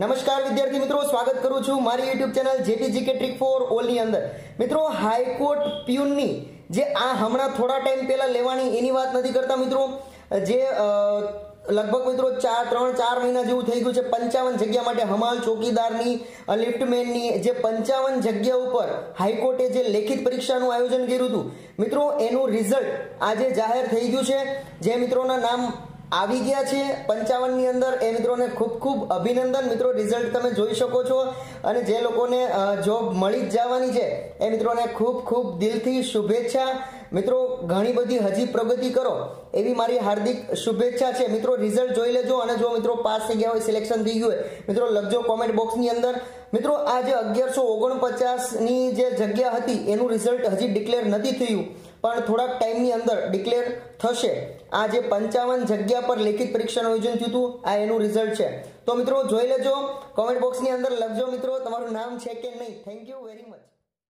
નમસ્કાર વિદ્યાર્થી મિત્રો, સ્વાગત કરું છું મારી YouTube channel JT GK trick for ઓલની અંદર. મિત્રો, હાઈકોર્ટ પ્યુનની જે આ હમણાં થોડા ટાઈમ પહેલા લેવાની એની વાત નથી કરતા મિત્રો. જે લગભગ મિત્રો ચાર, ત્રણ, ચાર મહિના જેવું થઈ ગયું છે, પંચાવન જગ્યા માટે હમાલ ચોકીદારની લિફ્ટમેનની જે પંચાવન જગ્યા ઉપર હાઈકોર્ટે જે લેખિત પરીક્ષાનું આયોજન કર્યું હતું. મિત્રો, એનું રિઝલ્ટ આજે જાહેર થઈ ગયું છે. જે મિત્રોના નામ આવી ગયા છે પંચાવનની અંદર. એ મિત્રોને ખૂબ ખૂબ અભિનંદન. મિત્રો રિઝલ્ટ તમે જોઈ શકો છો અને જે લોકોને જોબ મળી જ જવાની છે, એ મિત્રોને ખૂબ ખૂબ દિલથી શુભેચ્છા. મિત્રો, ઘણી બધી હજી પ્રગતિ કરો, એવી મારી હાર્દિક શુભેચ્છા છે. મિત્રો રિઝલ્ટ જોઈ લેજો અને જો મિત્રો પાસ થઈ ગયા હોય સિલેક્શન થઈ ગયું હોય, મિત્રો, લખજો કોમેન્ટ બોક્સની અંદર. મિત્રો આ જે અગિયારસો ઓગણપચાસની જે જગ્યા હતી, એનું રિઝલ્ટ હજી ડિક્લેર નથી થયું. પણ થોડાક ટાઈમની અંદર ડિક્લેર થશે. આ જે પંચાવન જગ્યા પર લેખિત પરીક્ષાનું આયોજન થયું હતું, આ એનું રિઝલ્ટ છે. તો મિત્રો જોઈ લેજો કોમેન્ટ બોક્સની અંદર લખજો મિત્રો, તમારું નામ છે કે નહીં? Thank you very much